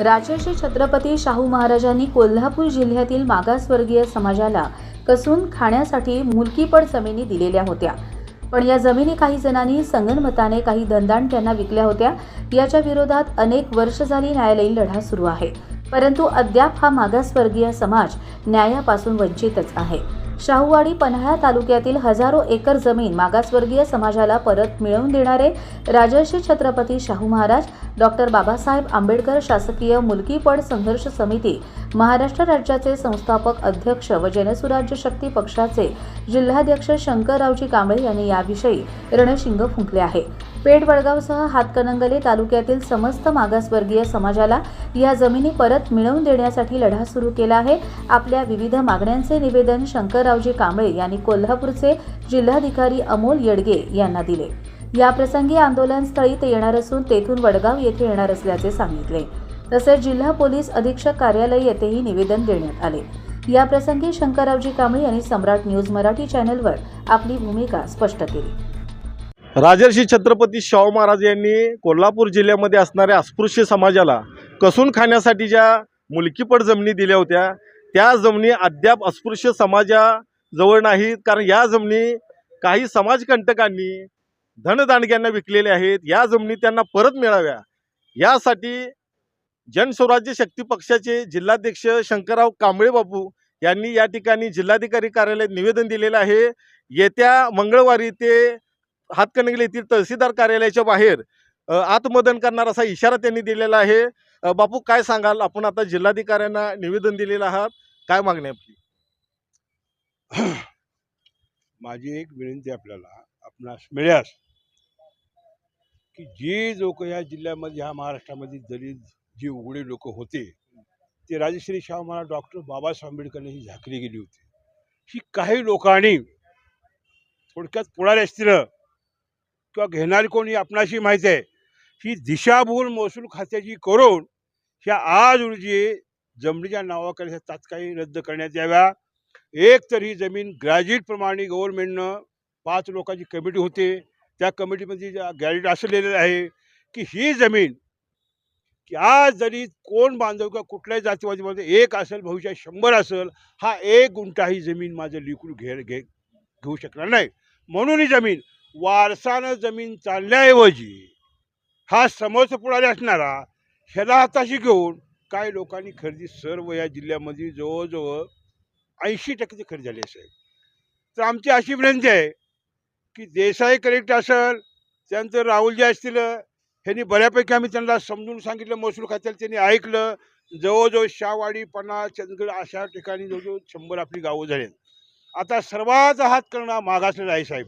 राजर्षी छत्रपती शाहू महाराजांनी कोल्हापूर जिल्ह्यातील मागासवर्गीय समाजाला कसून खाण्यासाठी मुलकीपड जमिनी दिलेल्या होत्या. पण या जमिनी काही जणांनी संगनमताने काही दंडांट्यांना विकल्या होत्या. याच्या विरोधात अनेक वर्ष झाली न्यायालयीन लढा सुरू आहे. परंतु अद्याप हा मागासवर्गीय समाज न्यायापासून वंचितच आहे. शाहूवाडी पन्हाळा तालुक्यातील हजारो एकर जमीन मागासवर्गीय समाजाला परत मिळवून देणारे राजर्षी छत्रपती शाहू महाराज डॉक्टर बाबासाहेब आंबेडकर शासकीय मुलकीपड संघर्ष समिती महाराष्ट्र राज्याचे संस्थापक अध्यक्ष व जनसुराज्य शक्ती पक्षाचे जिल्हाध्यक्ष शंकररावजी कांबळे यांनी याविषयी रणशिंग फुंकले आहे. पेठ वडगावसह हातकणंगले तालुक्यातील समस्त मागासवर्गीय समाजाला या जमिनी परत मिळवून देण्यासाठी लढा सुरू केला आहे. आपल्या विविध मागण्यांचे निवेदन शंकररावजी कांबळे यांनी कोल्हापूरचे जिल्हाधिकारी अमोल येडगे यांना दिले. याप्रसंगी आंदोलनस्थळी ते येणार असून तेथून वडगाव येथे येणार असल्याचे सांगितले. तसेच जिल्हा पोलीस अधीक्षक कार्यालय येथेही निवेदन देण्यात आले. याप्रसंगी शंकररावजी कांबळे यांनी सम्राट न्यूज मराठी चॅनलवर आपली भूमिका स्पष्ट केली. राजर्षी छत्रपती शाहू महाराज यांनी कोल्हापूर जिल्ह्यामध्ये असणाऱ्या अस्पृश्य समाजाला कसून खाण्यासाठी ज्या मुलकीपट जमिनी दिल्या होत्या त्या जमिनी अद्याप अस्पृश्य समाजाजवळ नाहीत. कारण या जमिनी काही समाजकंटकांनी धनदांडग्यांना विकलेल्या आहेत. या जमिनी त्यांना परत मिळाव्या. यासाठी जनस्वराज्य शक्ती पक्षाचे जिल्हाध्यक्ष शंकरराव कांबळे बापू यांनी या ठिकाणी जिल्हाधिकारी कार्यालयात निवेदन दिलेलं आहे. येत्या मंगळवारी ते हातकणंगले येथील तहसीलदार कार्यालयाच्या बाहेर आत्मदन करणार असा इशारा त्यांनी दिलेला आहे. बापू काय सांगाल? आपण आता जिल्हाधिकाऱ्यांना निवेदन दिलेलं आहात. काय मागणी आपली? माझी एक विनंती आपल्याला आपणास मिळास की जे लोक या जिल्ह्यामध्ये ह्या महाराष्ट्रामध्ये दलित जे उघडे लोक होते ते राजश्री शाह महाराज डॉक्टर बाबासाहेब आंबेडकरने ही झाकली गेली होती. ही काही लोकांनी थोडक्यात पुढारी असतील किंवा घेणारी कोणी आपणाशी माहीत आहे. ही दिशाभूल महसूल खात्याची करून ह्या आज रोजी जमिनीच्या नावाकडे तात्काळी रद्द करण्यात याव्या. एक तर ही जमीन ग्रॅज्युएटप्रमाणे गव्हर्नमेंटनं पाच लोकांची कमिटी होते. त्या कमिटीमध्ये गॅरेट असलेलं आहे की ही जमीन की आज जरी कोण बांधव किंवा कुठल्याही जातीवादीमध्ये एक असेल भविष्यात शंभर असेल हा एक गुंठा ही जमीन माझं लिकून घे घे घेऊ शकणार नाही. म्हणून ही जमीन वारसानं जमीन चालण्याऐवजी हा समोरचा पुढारी असणारा ह्याला हाताशी घेऊन काही लोकांनी खरेदी सर्व या जिल्ह्यामध्ये जवळजवळ ऐंशी टक्के खरेदी झाली असेल. तर आमची अशी विनंती आहे की देसाई करेक्ट असेल त्यानंतर राहुल जे असतील ह्यांनी बऱ्यापैकी आम्ही त्यांना समजून सांगितलं महसूल खात्याला त्यांनी ऐकलं. जवळजवळ शाहवाडी पन्हा चंदगड अशा ठिकाणी जवळजवळ शंभर आपली गावं झाली आता सर्वात हात करणं मागासलेला आहे साहेब.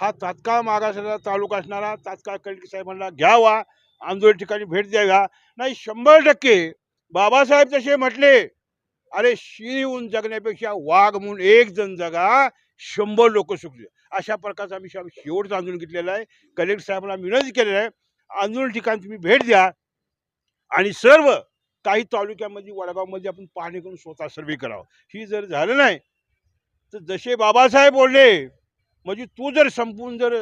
हा तात्काळ मागासलेला तालुका असणारा तात्काळ कलेक्टर साहेबांना घ्यावा. आंदोलन ठिकाणी भेट द्याव्या नाही शंभर टक्के. बाबासाहेब तसे म्हटले अरे शिर जगण्यापेक्षा वाघ म्हणून एक जण जगा शंभर लोक सुखले अशा प्रकारचं आम्ही शा- शेवटचं आंदोलन घेतलेलं आहे. कलेक्टर साहेबांना विनंती केलेलं आहे आंदोलन ठिकाणी तुम्ही भेट द्या. आणि सर्व काही तालुक्यामध्ये वडगावमध्ये आपण पाहणी करून स्वतः सर्वे करावं. ही जर झालं नाही तर जसे बाबासाहेब बोलले म्हणजे तो जर संपून जर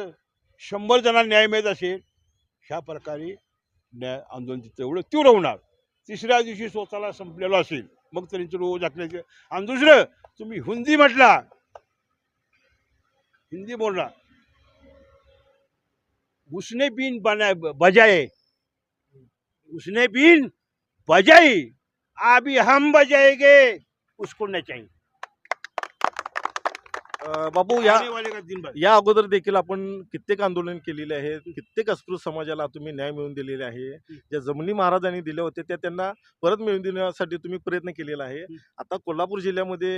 शंभर जणांना न्याय मिळत असेल ह्या प्रकारे न्याय आंदोलन तिथं एवढं तीव्र होणार. तिसऱ्या दिवशी स्वतःला संपलेलं असेल मग त्यांचं रोज आपल्याचे आणि दुसरं तुम्ही हिंदी म्हटला. हिंदी बोलला. उसने बिन बना बजाय उसने बिन बजाई. अभी हम बजाएंगे उसको न चाहिए. बापू या या अगोदर देखील आपण कित्येक आंदोलन केलेले आहेत कित्येक अस्पृश्य समाजाला तुम्ही न्याय मिळवून दिलेले आहे. ज्या जमिनी महाराजांनी दिल्या होत्या त्या त्यांना परत मिळवून देण्यासाठी तुम्ही प्रयत्न केलेला आहे. आता कोल्हापूर जिल्ह्यामध्ये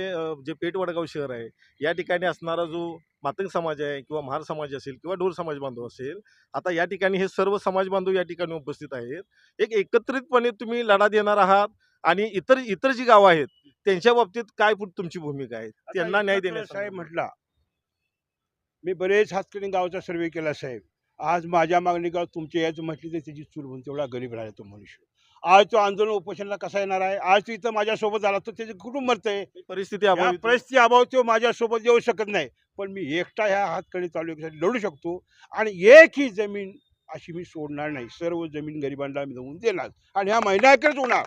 जे पेठ वडगाव शहर आहे या ठिकाणी असणारा जो मातंग समाज आहे किंवा महार समाज असेल किंवा ढोर समाज बांधव असेल आता या ठिकाणी हे सर्व समाज बांधव या ठिकाणी उपस्थित आहेत. एक एकत्रितपणे तुम्ही लढा देणार आहात आणि इतर इतर जी गावं आहेत त्यांच्या बाबतीत काय पुढ- तुमची भूमिका आहे? त्यांना न्याय देण्यासाठी साहेब म्हटला मी बरेच हातकणी गावचा सर्वे केला साहेब. आज माझ्या मागणी गाव तुमच्या याच म्हटली तर त्याची चूल म्हणून तेवढा गरीब राहिला तो मनुष्य. आज तो आंदोलन उपोषणाला कसा येणार आहे? आज तो इथं माझ्यासोबत आला तर त्याचे कुटुंब मरतंय? परिस्थिती अभावी परिस्थिती अभाव तो माझ्यासोबत येऊ शकत नाही. पण मी एकटा ह्या हातकणी तालुक्यासाठी लढू शकतो आणि एक ही जमीन अशी मी सोडणार नाही. सर्व जमीन गरिबांना मिळवून देणार आणि ह्या महिन्याखेरच होणार.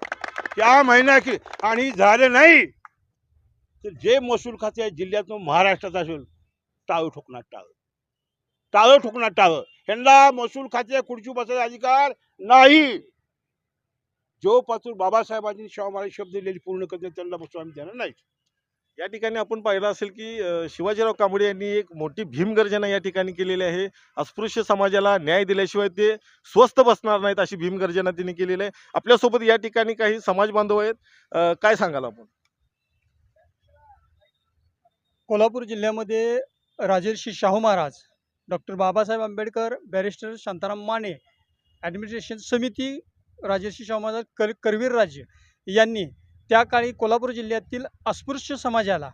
त्या की आणि झालं नाही तर जे महसूल खाते आहे जिल्ह्यातून महाराष्ट्रात असेल टाळं ठोकणार टाळं. टाळं ठोकणार टाळं. ह्यांना महसूल खाते खुर्ची बसायचा अधिकार नाही. जो पासून बाबासाहेबांनी शाहू महाराज शब्द दिलेली पूर्ण करते त्यांना बसून आम्ही देणार नाही या ठिकाणी आपण पाहिलं असेल की शिवाजीराव कांबळे यांनी एक मोठी भीमगर्जना या ठिकाणी केलेली आहे. अस्पृश्य समाजाला न्याय दिल्याशिवाय ते स्वस्त बसणार नाहीत अशी भीमगर्जना त्यांनी केलेली आहे. आपल्यासोबत या ठिकाणी काही समाज बांधव आहेत. काय सांगाल आपण? कोल्हापूर जिल्ह्यामध्ये Rajarshi Shahu Maharaj doctor Babasaheb Ambedkar barrister Shantaram Mane administration समिती राजर्षी शाहू महाराज कर करवीर राज्य यांनी त्या काळी कोल्हापूर जिल्ह्यातील अस्पृश्य समाजाला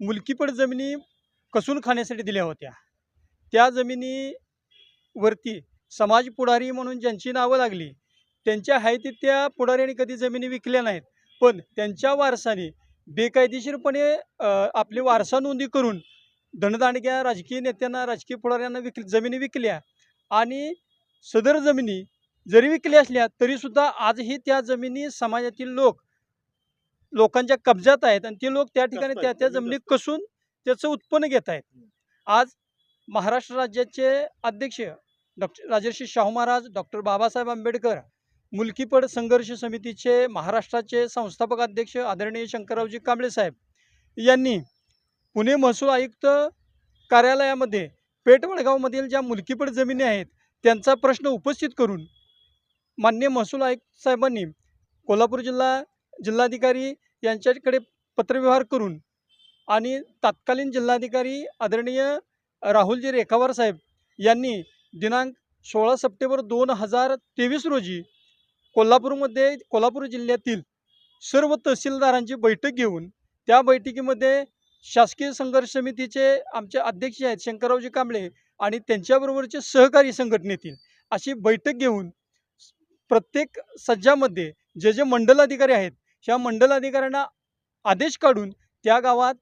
मुलकीपट जमिनी कसून खाण्यासाठी दिल्या होत्या. त्या जमिनीवरती समाज पुढारी म्हणून ज्यांची नावं लागली त्यांच्या हायती त्या पुढाऱ्यांनी कधी जमिनी विकल्या नाहीत. पण त्यांच्या वारसाने बेकायदेशीरपणे आपले आपली वारसा नोंदी करून धनदांडग्या राजकीय नेत्यांना राजकीय पुढाऱ्यांना विक जमिनी विकल्या आणि सदर जमिनी जरी विकल्या असल्या तरीसुद्धा आजही त्या जमिनी समाजातील लोक लोकांच्या कब्जात आहेत आणि ते लोक त्या ठिकाणी त्या त्या जमीन. कसून त्याचं उत्पन्न घेत आहेत आज महाराष्ट्र राज्याचे अध्यक्ष डॉक्टर राजर्षी शाहू महाराज डॉक्टर बाबासाहेब आंबेडकर मुलकीपड संघर्ष समितीचे महाराष्ट्राचे संस्थापक अध्यक्ष आदरणीय शंकररावजी कांबळे साहेब यांनी पुणे महसूल आयुक्त कार्यालयामध्ये पेठ वडगावमधील ज्या मुलकीपड जमिनी आहेत त्यांचा प्रश्न उपस्थित करून मान्य महसूल आयुक्त साहेबांनी कोल्हापूर जिल्हा जिल्हाधिकारी यांच्याकडे पत्रव्यवहार करून आणि तत्कालीन जिल्हाधिकारी आदरणीय राहुलजी रेखावार साहेब यांनी दिनांक सोळा सप्टेंबर दोन हजार तेवीस रोजी कोल्हापूरमध्ये कोल्हापूर जिल्ह्यातील सर्व तहसीलदारांची बैठक घेऊन त्या बैठकीमध्ये शासकीय संघर्ष समितीचे आमचे अध्यक्ष आहेत शंकररावजी कांबळे आणि त्यांच्याबरोबरचे सहकारी संघटनेतील अशी बैठक घेऊन प्रत्येक सज्जामध्ये जे जे मंडल अधिकारी आहेत ह्या मंडल अधिकाऱ्यांना आदेश काढून त्या गावात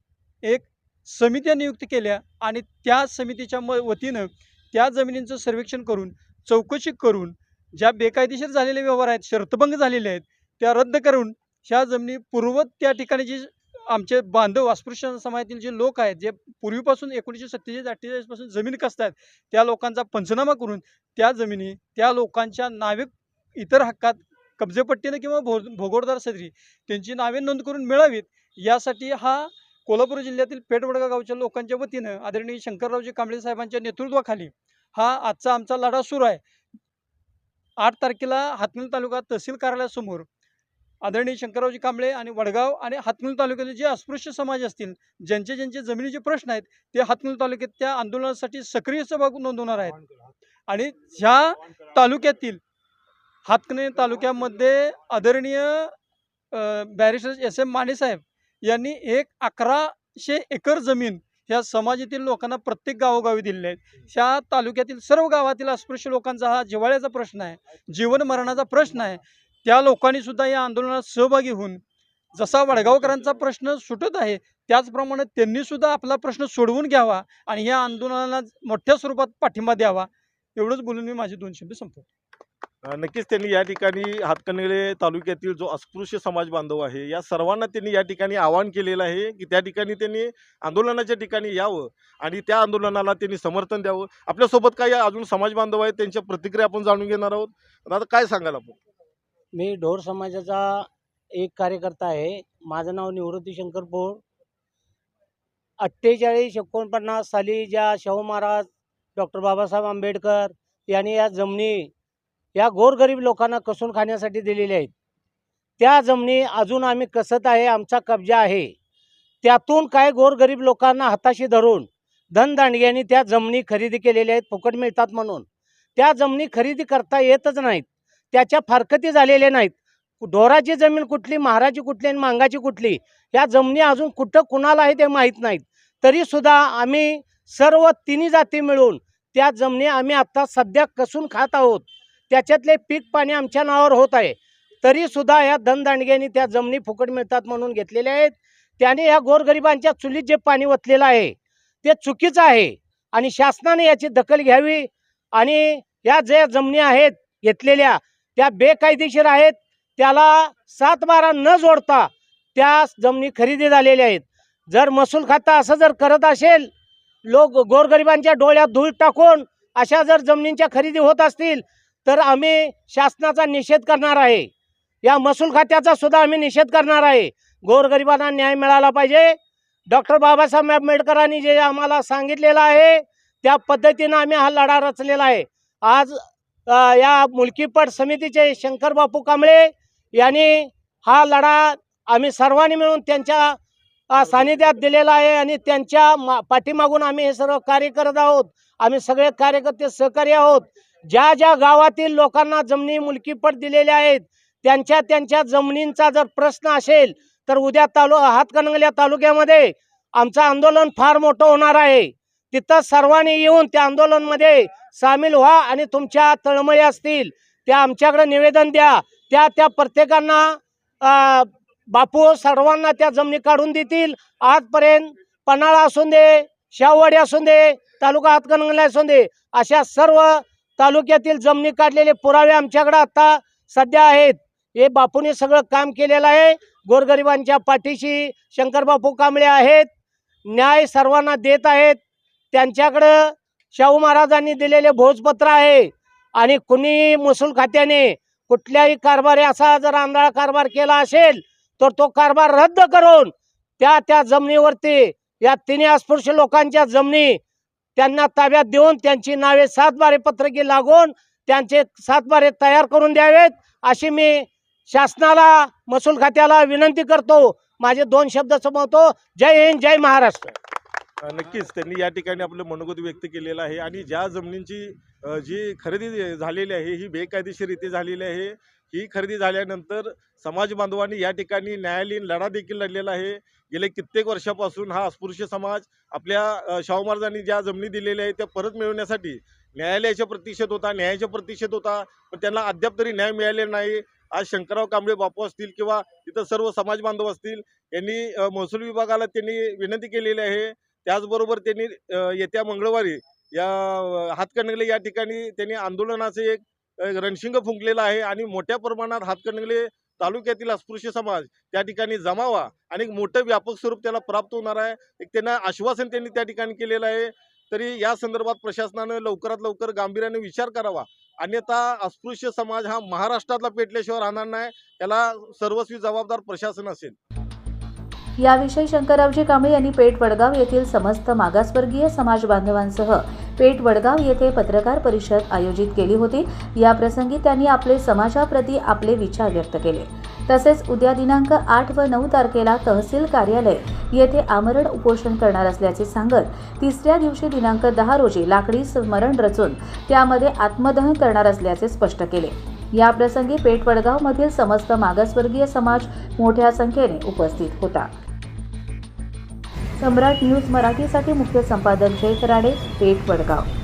एक समित्या नियुक्त केल्या आणि त्या समितीच्या म वतीनं त्या जमिनींचं सर्वेक्षण करून चौकशी करून ज्या बेकायदेशीर झालेले व्यवहार आहेत शर्तभंग झालेले आहेत त्या रद्द करून ह्या जमिनी पूर्वत त्या ठिकाणी जे आमचे बांधव अस्पृश्य समाजातील जे लोक आहेत जे पूर्वीपासून एकोणीसशे सत्तेचाळीस अठ्ठेचाळीसपासून जमीन कसतायत त्या लोकांचा पंचनामा करून त्या जमिनी त्या लोकांच्या नावे इतर हक्कात कब्जेपट्टीनं किंवा भो भोगोडदार सदरी त्यांची नावे नोंद करून मिळावीत यासाठी हा कोल्हापूर जिल्ह्यातील पेठवडगा गावच्या लोकांच्या वतीनं आदरणीय शंकररावजी कांबळे साहेबांच्या नेतृत्वाखाली हा आजचा आमचा लढा सुरू आहे. आठ तारखेला हातमिल तालुका तहसील कार्यालयासमोर आदरणीय शंकररावजी कांबळे आणि वडगाव आणि हातमिल तालुक्यातील जे अस्पृश्य समाज असतील ज्यांचे ज्यांचे जमिनीचे प्रश्न आहेत ते हातमिल तालुक्यात त्या आंदोलनासाठी सक्रिय सहभाग नोंदवणार आहेत. आणि ह्या तालुक्यातील हातकणे तालुक्यामध्ये आदरणीय बॅरिस्टर एस एम मानेसाहेब यांनी एक अकराशे एकर जमीन ह्या समाजातील लोकांना प्रत्येक गावोगावी दिलेले आहेत ह्या तालुक्यातील सर्व गावातील अस्पृश्य लोकांचा हा जिव्हाळ्याचा प्रश्न आहे जीवन मरणाचा प्रश्न आहे. त्या लोकांनी सुद्धा या आंदोलनात सहभागी होऊन जसा वडगावकरांचा प्रश्न सुटत आहे त्याचप्रमाणे त्यांनी सुद्धा आपला प्रश्न सोडवून घ्यावा आणि या आंदोलनाला मोठ्या स्वरूपात पाठिंबा द्यावा. एवढंच बोलून मी माझे दोन शब्द संपवतो. नक्कीच त्यांनी या ठिकाणी हातकणंगले तालुक्यातील जो अस्पृश्य समाज बांधव आहे या सर्वांना त्यांनी या ठिकाणी आवाहन केलेलं आहे की त्या ठिकाणी त्यांनी आंदोलनाच्या ठिकाणी यावं आणि त्या आंदोलनाला त्यांनी समर्थन द्यावं. आपल्यासोबत काही अजून समाज बांधव आहेत त्यांच्या प्रतिक्रिया आपण जाणून घेणार आहोत. आता काय सांगाल आपण? मी ढोर समाजाचा एक कार्यकर्ता आहे. माझं नाव निवृत्ती शंकर पोळ. अठ्ठेचाळीस एकोणपन्नास साली ज्या शाहू महाराज डॉक्टर बाबासाहेब आंबेडकर यांनी या जमिनी या गोरगरीब लोकांना कसून खाण्यासाठी दिलेल्या आहेत. त्या जमिनी अजून आम्ही कसत आहे आमचा कब्जा आहे. त्यातून काय गोरगरीब लोकांना हाताशी धरून धनदांडग्यांनी त्या जमिनी खरेदी केलेल्या आहेत फुकट मिळतात म्हणून. त्या जमिनी खरेदी करता येतच नाहीत. त्याच्या फारकती झालेल्या नाहीत. ढोराची जमीन कुठली महाराजी कुठली आणि मांगाची कुठली या जमिनी अजून कुठं कुणाला आहे ते माहीत नाहीत. तरीसुद्धा आम्ही सर्व तिन्ही जाती मिळून त्या जमिनी आम्ही आत्ता सध्या कसून खात आहोत. त्याच्यातले पीक पाणी आमच्या नावावर होत आहे. तरीसुद्धा या धनदांडग्यांनी त्या जमिनी फुकट मिळतात म्हणून घेतलेल्या आहेत. त्याने या गोरगरिबांच्या चुलीत जे पाणी वतलेलं आहे ते चुकीचं आहे. आणि शासनाने याची दखल घ्यावी आणि या ज्या जमिनी आहेत घेतलेल्या त्या बेकायदेशीर आहेत. त्याला सात बारा न जोडता त्या जमिनी खरेदी झालेल्या आहेत. जर महसूल खाता असं जर करत असेल लोक गोरगरिबांच्या डोळ्यात धूळ टाकून अशा जर जमिनींच्या खरेदी होत असतील तर आम्ही शासनाचा निषेध करणार आहे. या महसूल खात्याचा सुद्धा आम्ही निषेध करणार आहे. गोरगरिबांना न्याय मिळाला पाहिजे. डॉक्टर बाबासाहेब आंबेडकरांनी जे आम्हाला सांगितलेलं आहे त्या पद्धतीनं आम्ही हा लढा रचलेला आहे. आज आ, या मुलकीपट समितीचे शंकर बापू कांबळे यांनी हा लढा आम्ही सर्वांनी मिळून त्यांच्या सानिध्यात दिलेला आहे आणि त्यांच्या मा पाठीमागून आम्ही हे सर्व कार्य करत आहोत. आम्ही सगळे कार्यकर्ते सहकारी आहोत. ज्या ज्या गावातील लोकांना जमिनी मुलकीपट दिलेल्या आहेत त्यांच्या त्यांच्या जमिनींचा जर प्रश्न असेल तर उद्या तालु हातकणंगल्या तालुक्यामध्ये आमचं आंदोलन फार मोठं होणार आहे. तिथं सर्वांनी येऊन त्या आंदोलनमध्ये सामील व्हा आणि तुमच्या तळमळी असतील. त्या आमच्याकडे निवेदन द्या. त्या त्या प्रत्येकांना बापू सर्वांना त्या जमिनी काढून देतील. आजपर्यंत पन्हाळा असून दे शाहवाडी असून दे तालुका हातकणंगला असून दे अशा सर्व तालुक्यातील जमिनी काढलेले पुरावे आमच्याकडे आता सध्या आहेत. हे बापूने सगळं काम केलेलं आहे. गोरगरिबांच्या पाठीशी शंकरबापू कांबळे आहेत. न्याय सर्वांना देत आहेत. त्यांच्याकडं शाहू महाराजांनी दिलेले भोजपत्र आहे. आणि कुणी महसूल खात्याने कुठल्याही कारभारी असा जर आंधळा कारभार केला असेल तर तो कारभार रद्द करून त्या त्या जमिनीवरती या तिन्ही अस्पृश्य लोकांच्या जमिनी त्यांना ताब्यात देऊन त्यांची नावे सातबारे पत्रकी लागून त्यांचे सातबारे तयार करून द्यावेत अशी मी शासनाला महसूल खात्याला विनंती करतो. माझे दोन शब्द संपवतो. जय हिंद जय महाराष्ट्र. नक्कीच. त्यांनी या ठिकाणी आपलं मनोगत व्यक्त केलेलं आहे आणि ज्या जमिनींची जी खरेदी झालेली आहे ही बेकायदेशीरित्या झालेली आहे ही खरेदी झाल्यानंतर समाज बांधवांनी या ठिकाणी न्यायालयीन लढा देखील लढलेला आहे. गेले कित्येक वर्षापासून हा अस्पृश्य समाज आपल्या शाहू महाराजांनी ज्या जमिनी दिलेल्या आहेत त्या परत मिळवण्यासाठी न्यायालयाच्या प्रतीक्षेत होता न्यायाच्या प्रतीक्षेत होता पण त्यांना अद्याप तरी न्याय मिळालेला नाही. आज शंकरराव कांबळे बापू असतील किंवा इतर सर्व समाज बांधव असतील यांनी महसूल विभागाला त्यांनी विनंती केलेली आहे. त्याचबरोबर त्यांनी येत्या मंगळवारी या हातकणंगले या ठिकाणी त्यांनी आंदोलनाचे एक रणशिंग फुंकलेलं आहे आणि मोठ्या प्रमाणात हातकणंगले तालुक्यातील अस्पृश्य समाज त्या ठिकाणी जमावा आणि एक मोठं व्यापक स्वरूप त्याला प्राप्त होणार आहे. एक त्यांना आश्वासन त्यांनी त्या ठिकाणी केलेलं आहे. तरी या संदर्भात प्रशासनानं लवकरात लवकर गांभीर्याने विचार करावा. अन्यथा अस्पृश्य समाज हा महाराष्ट्रातला पेटल्याशिवाय राहणार नाही. त्याला सर्वस्वी जबाबदार प्रशासन असेल. याविषयी शंकररावजी कांबळे यांनी पेठ वडगाव येथील समस्त मागासवर्गीय समाज बांधवांसह पेठ वडगाव येथे पत्रकार परिषद आयोजित केली होती. या प्रसंगी त्यांनी आपले समाजाप्रती आपले विचार व्यक्त केले. तसेच उद्या दिनांक आठ व नऊ तारखेला तहसील कार्यालय येथे आमरण उपोषण करणार असल्याचे सांगत तिसऱ्या दिवशी दिनांक दहा रोजी लाकडी स्मरण रचून त्यामध्ये आत्मदहन करणार असल्याचे स्पष्ट केले. याप्रसंगी पेठ वडगावमधील समस्त मागासवर्गीय समाज मोठ्या संख्येने उपस्थित होता. सम्राट न्यूज मराठीसाठी मुख्य संपादक जय कराडे पेठ वडगाव